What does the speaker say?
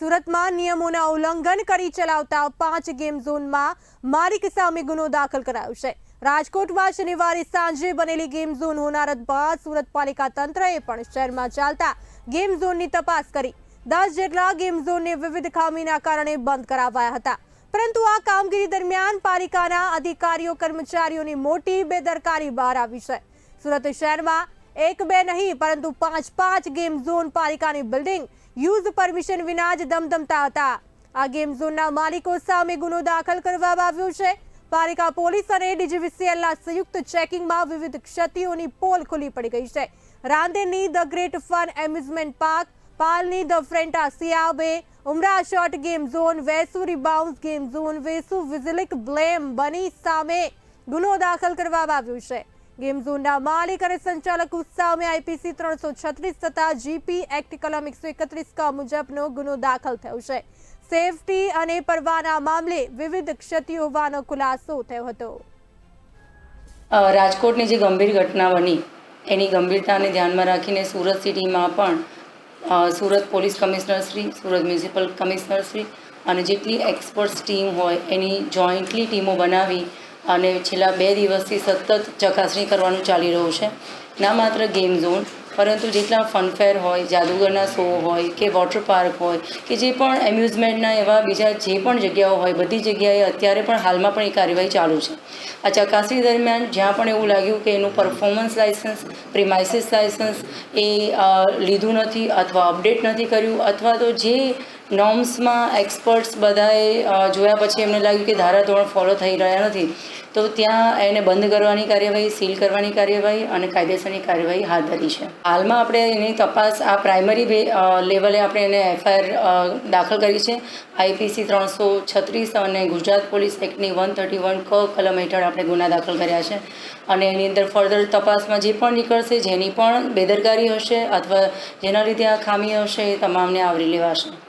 સુરતમાં નિયમોના ઉલ્લંઘન કરી ચલાવતા પાંચ ગેમ ઝોનમાં માલિક સામે ગુનો દાખલ કરાયો છે. રાજકોટમાં શનિવારે સાંજે બનેલી ગેમ ઝોન હોનારત બાદ સુરત પાલિકા તંત્રએ પણ શહેરમાં ચાલતા ગેમ ઝોનની તપાસ કરી. દસ જેટલા ગેમ ઝોનને વિવિધ ખામીના કારણે બંધ કરાવાયા હતા. પરંતુ આ કામગીરી દરમિયાન પાલિકાના અધિકારીઓ, કર્મચારીઓની મોટી બેદરકારી બહાર આવી છે. સુરત શહેરમાં એક બે નહીં, પરંતુ પાંચ પાંચ ગેમ ઝોન પાલિકાની બિલ્ડિંગ. યુઝ પરમિશન વિના જ ધમધમતા હતા. આ ગેમ ઝોનના માલિકો સામે ગુનો દાખલ કરવામાં આવ્યો છે. પાલિકા પોલીસ અને ડીજીવીસીએલના સંયુક્ત ચેકિંગમાં વિવિધ ક્ષતિઓની પોલ ખુલ્લી પડી ગઈ છે. રાંદેરની the great fun amusement park, પાલની the ફ્રેન્ટા સિયાબે Umra short game zone Vesu rebounce game zone, Vesu વિઝિલિક બ્લેમ બની સામે ગુનો દાખલ કરવામાં આવ્યો છે. ગેમ ઝોનના માલિક અને સંચાલક સામે આઈપીસી ત્રણસો છત્રીસ તથા જીપી એક્ટ કલમ એકસો એકત્રીસ ક મુજબનો ગુનો દાખલ થયો છે. સેફટી અને પરવાના મામલે વિવિધ ક્ષતિ હોવાનો ખુલાસો થયો હતો. રાજકોટની જે ગંભીર ઘટના બની, એની ગંભીરતાને ધ્યાનમાં રાખીને સુરત સિટીમાં પણ Surat police commissioner Shri, Surat municipal commissioner Shri અને જેટલી એક્સપર્ટ્સ ટીમ હોય, એની જોઈન્ટલી ટીમો બનાવી અને છેલ્લા બે દિવસથી સતત ચકાસણી કરવાનું ચાલી રહ્યું છે. ના માત્ર ગેમ ઝોન પરંતુ જેટલા ફનફેર હોય, જાદુગરના શો હોય, કે વોટર પાર્ક હોય, કે જે પણ એમ્યુઝમેન્ટના એવા બીજા જે પણ જગ્યાઓ હોય, બધી જગ્યાએ અત્યારે પણ હાલમાં પણ એ કાર્યવાહી ચાલુ છે. આ ચકાસણી દરમિયાન જ્યાં પણ એવું લાગ્યું કે એનું પરફોર્મન્સ લાઇસન્સ પ્રિમાઇસિસ લાઇસન્સ એ લીધું નથી અથવા અપડેટ નથી કર્યું અથવા તો જે નોર્મ્સમાં એક્સપર્ટ્સ બધાએ જોયા પછી એમને લાગ્યું કે ધારાધોરણ ફોલો થઈ રહ્યા નથી. તો ત્યાં એને બંધ કરવાની કાર્યવાહી સીલ કરવાની કાર્યવાહી અને કાયદેસરની કાર્યવાહી હાથ ધરી છે. હાલમાં આપણે એની તપાસ આ પ્રાઇમરી લેવલે આપણે એને એફઆઈઆર દાખલ કરી છે. આઈપીસી ત્રણસો છત્રીસ અને ગુજરાત પોલીસ એક્ટની વન થર્ટી વન ક કલમ હેઠળ આપણે ગુના દાખલ કર્યા છે. અને એની અંદર ફર્ધર તપાસમાં જે પણ નીકળશે, જેની પણ બેદરકારી હશે અથવા જેના લીધે આ ખામી હશે, એ તમામને આવરી લેવાશે.